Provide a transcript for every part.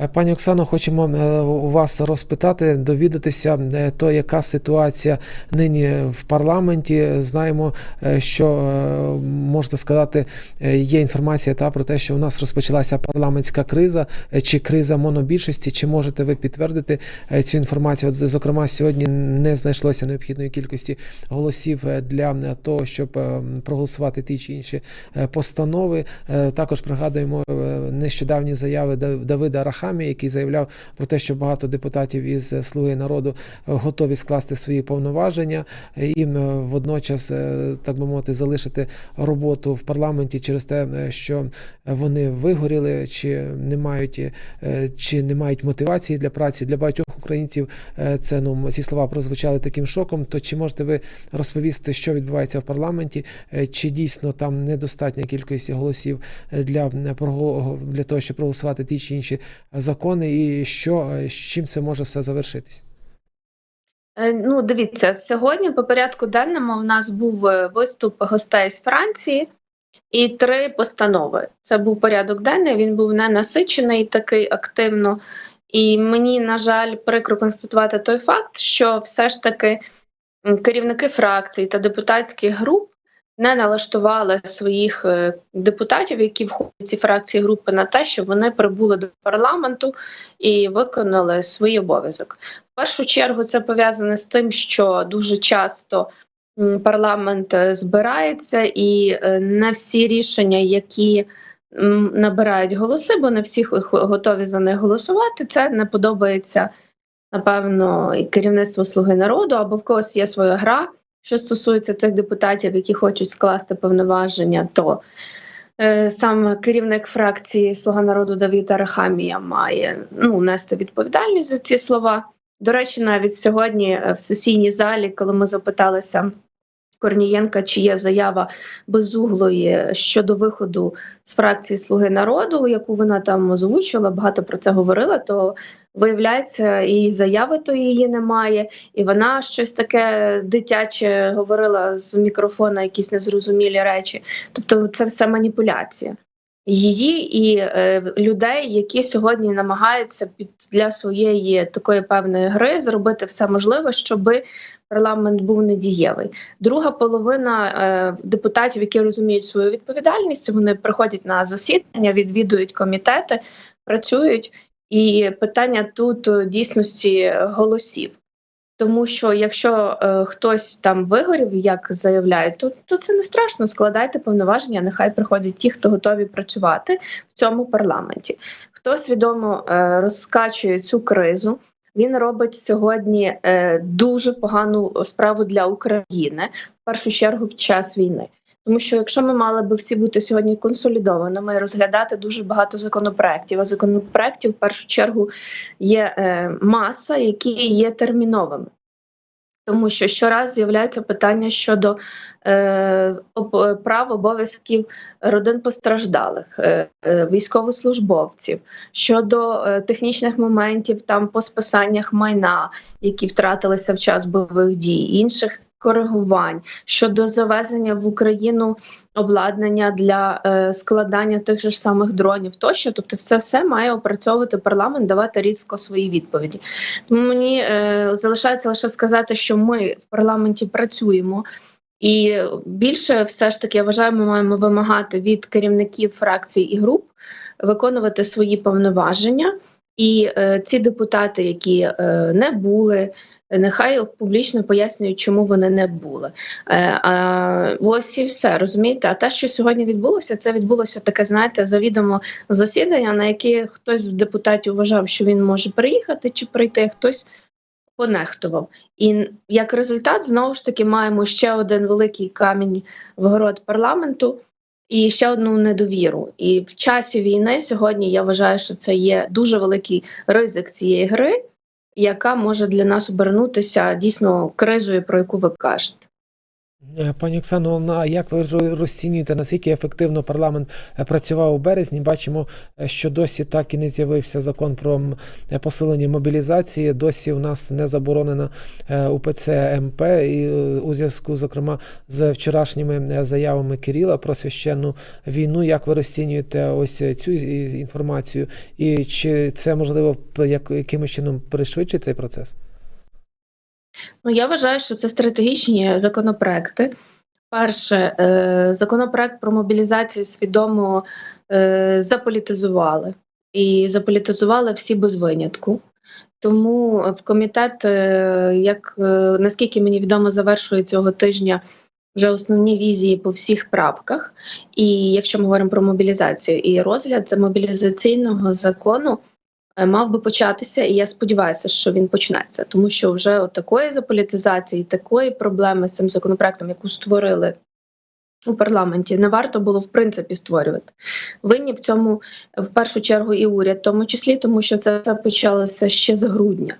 Е, Пані Оксано, хочемо е, у вас розпитати, довідатися, е, то яка ситуація нині в парламенті. Знаємо, що можна сказати, є інформація та про те, що у нас розпочалася парламентська криза чи криза монобільшості. Чи можете ви підтвердити цю інформацію? От, зокрема, сьогодні не знайшлося необхідної кількості голосів для того, щоб проголосувати ті чи інші постанови. Також пригадуємо нещодавні заяви Дав- Давида Рахамі, який заявляв про те, що багато депутатів із Слуги народу готові скласти свої повноваження, їм е, водночас, е, так би мовити, залишити роботу в парламенті через те, е, що вони вигоріли, чи не мають, чи не мають мотивації для праці для багатьох українців. Це ну ці слова прозвучали таким шоком. То чи можете ви розповісти, що відбувається в парламенті? Чи дійсно там недостатня кількість голосів для для того, щоб проголосувати ті чи інші закони, і що з чим це може все завершитись? Е, Ну, дивіться, сьогодні по порядку денному в нас був е, виступ гостей з Франції і три постанови. Це був порядок денний, він був не насичений такий активно. І мені, на жаль, прикро констатувати той факт, що все ж таки керівники фракцій та депутатських груп не налаштували своїх е, депутатів, які входять ці фракції групи, на те, щоб вони прибули до парламенту і виконали свій обов'язок. В першу чергу це пов'язане з тим, що дуже часто парламент е, збирається, і е, не всі рішення, які набирають голоси, бо не всі готові за них голосувати. Це не подобається, напевно, і керівництву Слуги народу, або в когось є своя гра, що стосується цих депутатів, які хочуть скласти повноваження, то Е, Сам керівник фракції Слуга народу Давід Арахамія має ну, нести відповідальність за ці слова. До речі, навіть сьогодні е, в сесійній залі, коли ми запиталися Корнієнка, чи є заява безуглої щодо виходу з фракції Слуги народу, яку вона там озвучила, багато про це говорила, то виявляється, і заяви то її немає, і вона щось таке дитяче говорила з мікрофона, якісь незрозумілі речі. Тобто це все маніпуляція. Її і е, людей, які сьогодні намагаються під для своєї такої певної гри зробити все можливе, щоб парламент був недієвий. Друга половина е, депутатів, які розуміють свою відповідальність, вони приходять на засідання, відвідують комітети, працюють. І питання тут е, дійсності голосів. Тому що якщо е, хтось там вигорів, як заявляють, то, то це не страшно. Складайте повноваження, нехай приходять ті, хто готові працювати в цьому парламенті. Хто свідомо е, розкачує цю кризу, він робить сьогодні е, дуже погану справу для України, в першу чергу в час війни. Тому що якщо ми мали би всі бути сьогодні консолідованими і розглядати дуже багато законопроєктів, а законопроєктів в першу чергу є е, маса, які є терміновими. Тому що щораз з'являється питання щодо е, об, прав обов'язків родин постраждалих, е, е, військовослужбовців, щодо е, технічних моментів там по списаннях майна, які втратилися в час бойових дій, інших коригувань щодо завезення в Україну обладнання для е, складання тих же ж самих дронів, тощо, тобто, все все має опрацьовувати парламент, давати різко свої відповіді. Тому мені е, залишається лише сказати, що ми в парламенті працюємо. І більше все ж таки я вважаю, ми маємо вимагати від керівників фракцій і груп виконувати свої повноваження. І е, ці депутати, які е, не були, нехай публічно пояснюють, чому вони не були. Е, а, ось і все розумієте. А те, що сьогодні відбулося, це відбулося таке, знаєте, завідомо засідання, на яке хтось з депутатів вважав, що він може приїхати чи прийти, хтось понехтував. І як результат, знову ж таки, маємо ще один великий камінь в город парламенту. І ще одну недовіру. І в часі війни сьогодні я вважаю, що це є дуже великий ризик цієї гри, яка може для нас обернутися дійсно кризою, про яку ви кажете. Е, Пані Оксано, ну, а як ви ро- розцінюєте, наскільки ефективно парламент е, працював у березні? Бачимо, е, що досі так і не з'явився закон про посилення мобілізації. Досі у нас не заборонено е, УПЦ МП, і у зв'язку, зокрема, з вчорашніми заявами Кирила про священну війну. Як ви розцінюєте ось цю інформацію? І чи це можливо як, якимось чином пришвидшить цей процес? Ну, я вважаю, що це стратегічні законопроекти. Перше, е, законопроект про мобілізацію свідомо е, заполітизували. І заполітизували всі без винятку. Тому в комітет, е, як наскільки мені відомо, завершує цього тижня вже основні візії по всіх правках. І якщо ми говоримо про мобілізацію і розгляд за мобілізаційного закону мав би початися, і я сподіваюся, що він почнеться, тому що вже от такої заполітизації, такої проблеми з цим законопроектом, яку створили у парламенті, не варто було в принципі створювати. Винні в цьому в першу чергу і уряд, в тому числі, тому що це все почалося ще з грудня.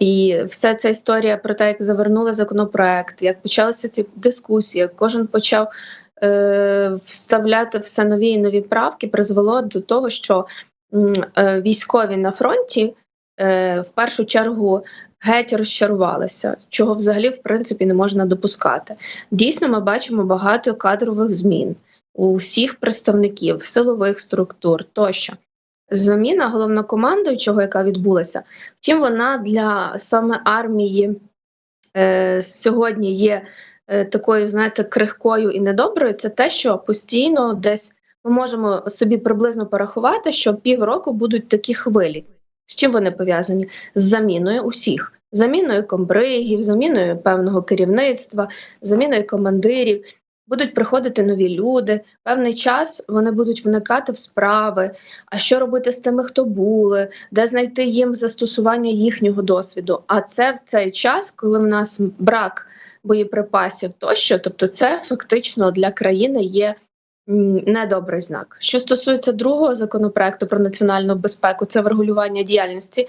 І вся ця історія про те, як завернули законопроект, як почалися ці дискусії, як кожен почав е, вставляти все нові і нові правки, призвело до того, що е, військові на фронті е, в першу чергу геть розчарувалися, чого взагалі в принципі не можна допускати. Дійсно, ми бачимо багато кадрових змін у всіх представників силових структур тощо. Заміна головнокомандуючого, яка відбулася, втім, вона для саме армії е, сьогодні є е, такою, знаєте, крихкою і недоброю. Це те, що постійно десь ми можемо собі приблизно порахувати, що півроку будуть такі хвилі. З чим вони пов'язані? З заміною усіх. Заміною комбригів, заміною певного керівництва, заміною командирів. Будуть приходити нові люди. Певний час вони будуть вникати в справи. А що робити з тими, хто були, де знайти їм застосування їхнього досвіду? А це в цей час, коли в нас брак боєприпасів тощо, тобто це фактично для країни є недобрий знак. Що стосується другого законопроекту про національну безпеку, це врегулювання діяльності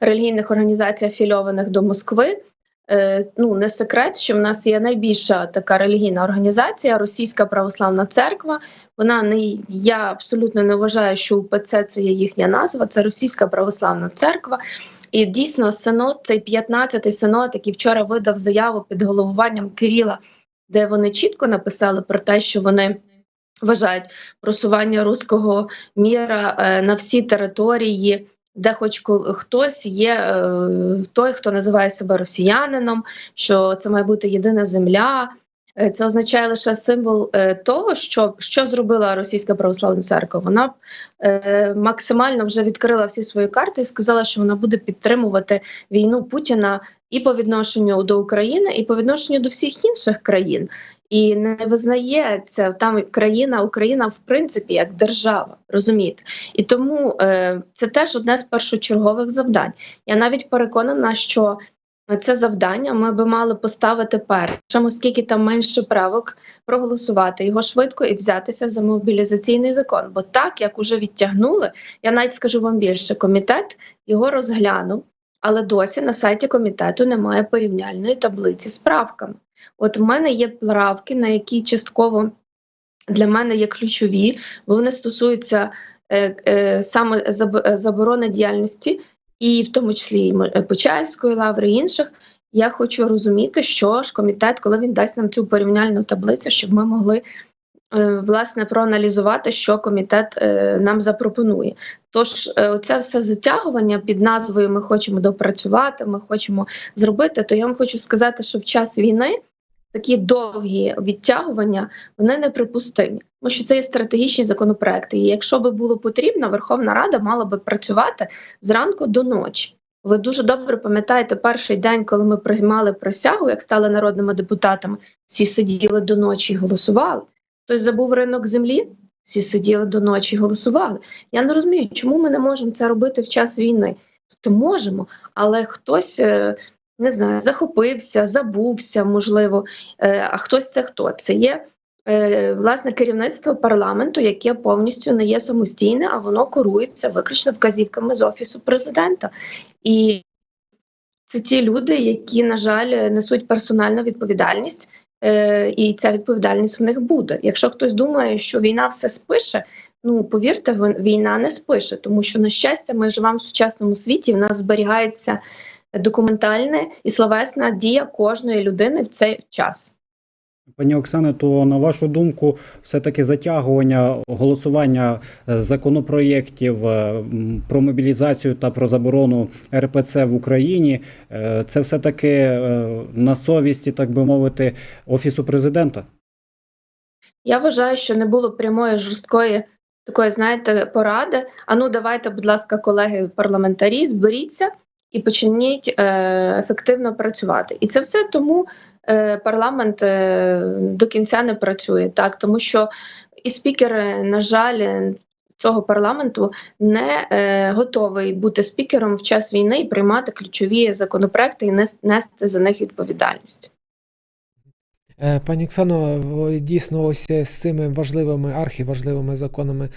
релігійних організацій, афільованих до Москви. Е, ну не секрет, що в нас є найбільша така релігійна організація Російська православна церква. Вона не я абсолютно не вважаю, що УПЦ це є їхня назва, це Російська православна церква. І дійсно, синод, цей 15-й синод, який вчора видав заяву під головуванням Кирила, де вони чітко написали про те, що вони вважають просування руського міра е, на всі території де хоч хтось є е, той, хто називає себе росіянином, що це має бути єдина земля. Е, Це означає лише символ того, що, що зробила Російська православна церква. Вона максимально вже відкрила всі свої карти і сказала, що вона буде підтримувати війну Путіна і по відношенню до України, і по відношенню до всіх інших країн. І не визнає це там країна, Україна в принципі як держава, розумієте? І тому е, це теж одне з першочергових завдань. Я навіть переконана, що це завдання ми би мали поставити першим, оскільки там менше правок, проголосувати його швидко і взятися за мобілізаційний закон. Бо так як уже відтягнули, я навіть скажу вам більше, комітет його розглянув, але досі на сайті комітету немає порівняльної таблиці з правками. От в мене є правки, на які частково для мене є ключові, бо вони стосуються е, е, саме е, заборони діяльності, і в тому числі і е, Почаївської лаври і інших. Я хочу розуміти, що ж комітет, коли він дасть нам цю порівняльну таблицю, щоб ми могли власне проаналізувати, що комітет е, нам запропонує. Тож е, це все затягування під назвою Ми хочемо допрацювати, ми хочемо зробити. То я вам хочу сказати, що в час війни такі довгі відтягування вони неприпустимі, тому що це є стратегічні законопроекти. І якщо би було потрібно, Верховна Рада мала би працювати зранку до ночі. Ви дуже добре пам'ятаєте перший день, коли ми приймали присягу, як стали народними депутатами, всі сиділи до ночі і голосували. Хтось забув ринок землі, всі сиділи до ночі і голосували. Я не розумію, чому ми не можемо це робити в час війни. Тобто можемо, але хтось е, не знаю, захопився, забувся, можливо. Е, А хтось це хто? Це є е, власне керівництво парламенту, яке повністю не є самостійне, а воно керується виключно вказівками з офісу президента. І це ті люди, які, на жаль, несуть персональну відповідальність і ця відповідальність в них буде. Якщо хтось думає, що війна все спише, ну повірте, війна не спише, тому що на щастя, ми живемо в сучасному світі. В нас зберігається документальна і словесна дія кожної людини в цей час. Пані Оксане, то на вашу думку, все-таки затягування голосування е, законопроєктів е, про мобілізацію та про заборону РПЦ в Україні е, це все-таки е, на совісті, так би мовити, офісу президента? Я вважаю, що не було прямої жорсткої такої, знаєте, поради. А ну давайте, будь ласка, колеги парламентарі, зберіться і почніть ефективно працювати. І це все тому парламент е, до кінця не працює, так тому що і спікер, е, на жаль, цього парламенту не е, готовий бути спікером в час війни і приймати ключові законопроекти і нес- нести за них відповідальність. Е, Пані Оксано, дійсно ось з цими важливими архіважливими законами, е,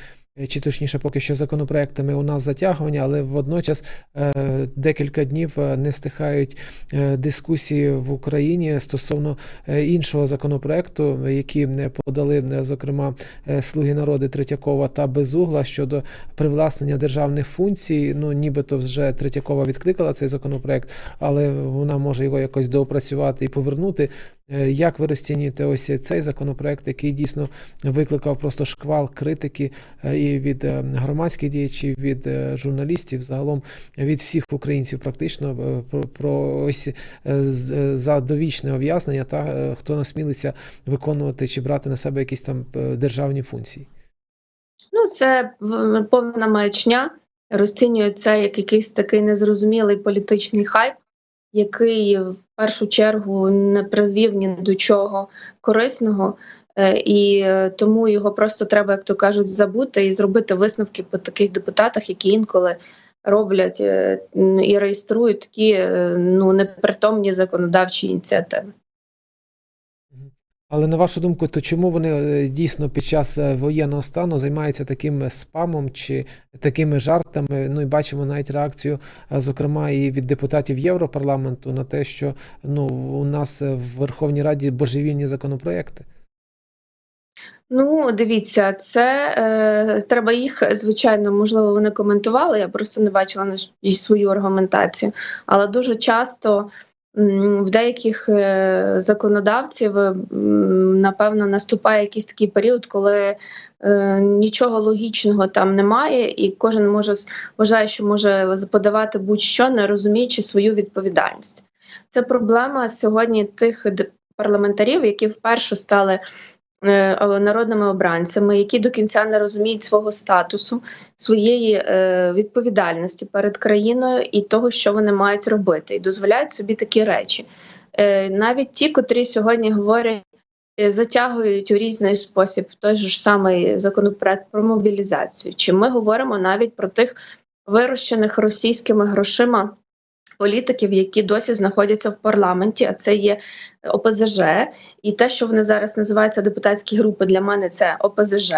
чи точніше, поки що законопроектами у нас затягування, але водночас е, декілька днів е, не стихають е, дискусії в Україні стосовно е, іншого законопроекту, які е, подали, е, зокрема, е, Слуги народу Третьякова та Безугла щодо привласнення державних функцій. Ну, нібито вже Третьякова відкликала цей законопроект, але вона може його якось доопрацювати і повернути. Е, Як ви розцінюєте ось цей законопроект, який дійсно викликав просто шквал критики е, і від е, громадських діячів, від журналістів, загалом від всіх українців, практично про, про ось за довічне ув'язнення, та хто насмілиться виконувати чи брати на себе якісь там державні функції? Ну, це повна маячня. Розцінює це як якийсь такий незрозумілий політичний хайп, який в першу чергу не призвів ні до чого корисного, Е, і е, тому його просто треба, як то кажуть, забути і зробити висновки по таких депутатах, які інколи роблять е, і реєструють такі ну непритомні законодавчі ініціативи. Але на вашу думку, то чому вони е, дійсно під час е, воєнного стану займаються таким спамом чи такими жартами? Ну і бачимо навіть реакцію, е, зокрема, і від депутатів Європарламенту на те, що ну у нас е, в Верховній Раді божевільні законопроекти. Ну, дивіться, це е, треба їх, звичайно, можливо, вони коментували. Я просто не бачила на свою аргументацію. Але дуже часто в деяких е, законодавців напевно наступає якийсь такий період, коли е, нічого логічного там немає, і кожен може вважає, що може подавати будь-що, не розуміючи свою відповідальність. Це проблема сьогодні тих парламентарів, які вперше стали народними обранцями, які до кінця не розуміють свого статусу, своєї е, відповідальності перед країною і того, що вони мають робити, і дозволяють собі такі речі. Е, навіть ті, котрі сьогодні говорять, е, затягують у різний спосіб той же ж самий законопроект про мобілізацію. Чи ми говоримо навіть про тих вирощених російськими грошима політиків, які досі знаходяться в парламенті, а це є ОПЗЖ, і те, що вони зараз називаються депутатські групи, для мене це ОПЗЖ,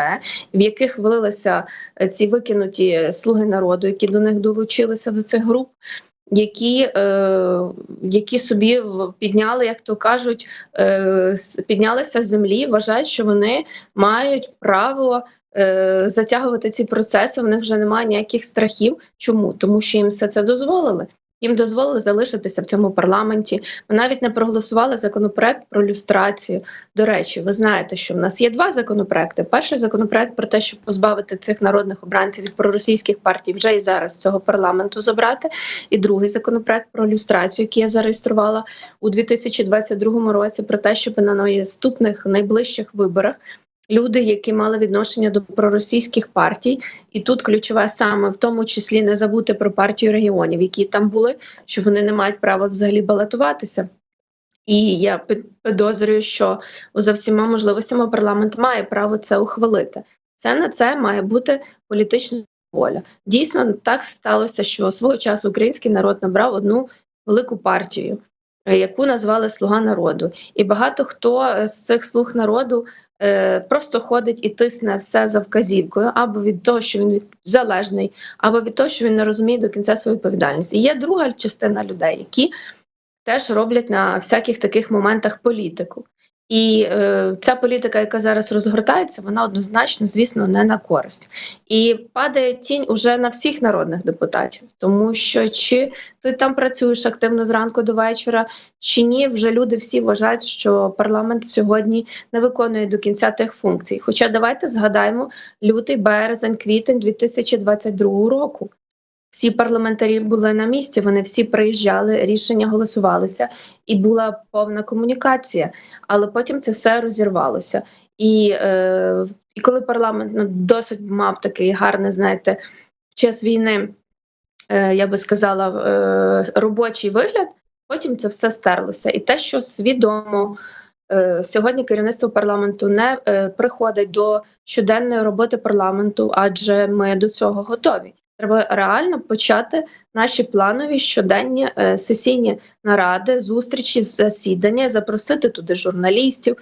в яких влилися е, ці викинуті слуги народу, які до них долучилися до цих груп. Які, е, які собі підняли, як то кажуть, е, піднялися з землі, вважають, що вони мають право е, затягувати ці процеси. В них вже немає ніяких страхів. Чому? Тому що їм все це дозволили. Їм дозволили залишитися в цьому парламенті. Ми навіть не проголосували законопроект про люстрацію. До речі, ви знаєте, що в нас є два законопроекти. Перший законопроект про те, щоб позбавити цих народних обранців від проросійських партій вже і зараз цього парламенту забрати. І другий законопроект про люстрацію, який я зареєструвала у 2022 році, про те, щоб на наступних найближчих виборах. Люди, які мали відношення до проросійських партій, і тут ключове саме в тому числі не забути про партію регіонів, які там були, що вони не мають права взагалі балотуватися. І я підозрюю, що за всіма можливостями парламент має право це ухвалити. Це на це має бути політична воля. Дійсно, так сталося, що свого часу український народ набрав одну велику партію, яку назвали Слуга народу. І багато хто е, з цих слуг народу просто ходить і тисне все за вказівкою, або від того, що він залежний, або від того, що він не розуміє до кінця свою відповідальність. І є друга частина людей, які теж роблять на всяких таких моментах політику. І е, ця політика, яка зараз розгортається, вона однозначно, звісно, не на користь. І падає тінь уже на всіх народних депутатів, тому що чи ти там працюєш активно зранку до вечора, чи ні, вже люди всі вважають, що парламент сьогодні не виконує до кінця тих функцій. Хоча давайте згадаємо лютий, березень, квітень 2022 року. Всі парламентарі були на місці, вони всі приїжджали, рішення голосувалися, і була повна комунікація. Але потім це все розірвалося. І, е, і коли парламент ну, досить мав такий гарний, знаєте, в час війни, е, я би сказала, е, робочий вигляд, потім це все стерлося. І те, що свідомо. Е, Сьогодні керівництво парламенту не е, приходить до щоденної роботи парламенту, адже ми до цього готові. Треба реально почати наші планові щоденні е, сесійні наради, зустрічі, засідання, запросити туди журналістів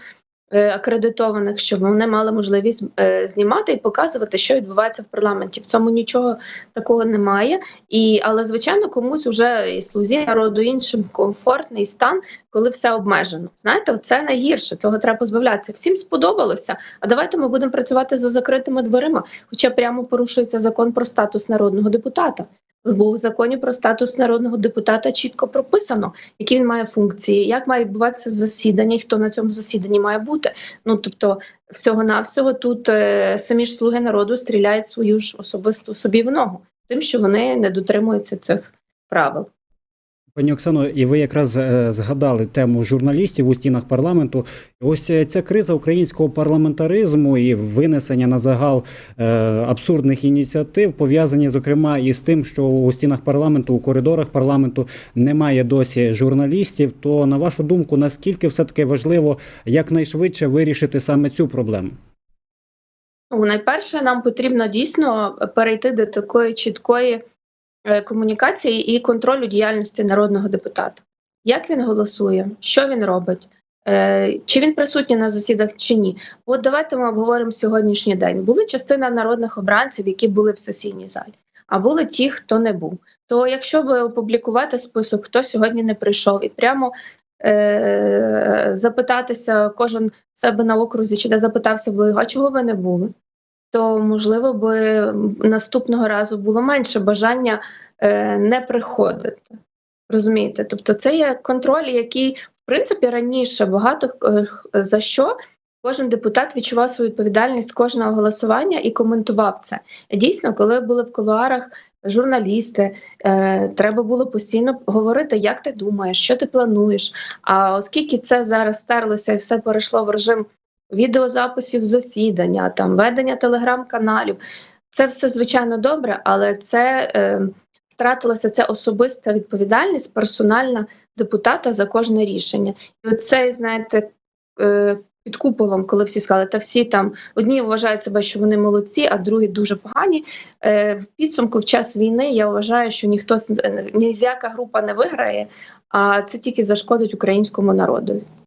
акредитованих, щоб вони мали можливість е, знімати і показувати, що відбувається в парламенті. В цьому нічого такого немає. І але звичайно, комусь вже і слузі народу іншим комфортний стан, коли все обмежено. Знаєте, це найгірше. Цього треба позбавлятися. Всім сподобалося. А давайте ми будемо працювати за закритими дверима. Хоча прямо порушується закон про статус народного депутата. Бо в законі про статус народного депутата чітко прописано, які він має функції, як має відбуватися засідання, і хто на цьому засіданні має бути. Ну тобто, всього навсього тут е, самі ж слуги народу стріляють свою ж особисту собі в ногу, тим, що вони не дотримуються цих правил. Пані Оксано, і ви якраз е, згадали тему журналістів у стінах парламенту. Ось е, ця криза українського парламентаризму і винесення на загал е, абсурдних ініціатив пов'язані, зокрема, із тим, що у стінах парламенту, у коридорах парламенту немає досі журналістів. То на вашу думку, наскільки все таки важливо якнайшвидше вирішити саме цю проблему? Ну, найперше, нам потрібно дійсно перейти до такої чіткої комунікації і контролю діяльності народного депутата. Як він голосує, що він робить, е, чи він присутній на засідах, чи ні. От давайте ми обговоримо сьогоднішній день. Були частина народних обранців, які були в сесійній залі, а були ті, хто не був. То якщо би опублікувати список, хто сьогодні не прийшов, і прямо е- запитатися кожен себе на окрузі, чи де запитався би, а чого ви не були? То можливо би наступного разу було менше бажання е, не приходити. Розумієте? Тобто, це є контроль, який в принципі раніше багато е, за що кожен депутат відчував свою відповідальність кожного голосування і коментував це. Дійсно, коли були в кулуарах журналісти, е, треба було постійно говорити, як ти думаєш, що ти плануєш. А оскільки це зараз стерлося і все перейшло в режим відеозаписів засідання, там ведення телеграм-каналів. Це все звичайно добре, але це е, втратилася ця особиста відповідальність, персональна депутата за кожне рішення. І оцей, знаєте, е, під куполом, коли всі сказали, та всі там одні вважають себе, що вони молодці, а другі дуже погані. Е, в підсумку в час війни я вважаю, що ніхто з- ніяка група не виграє, а це тільки зашкодить українському народу.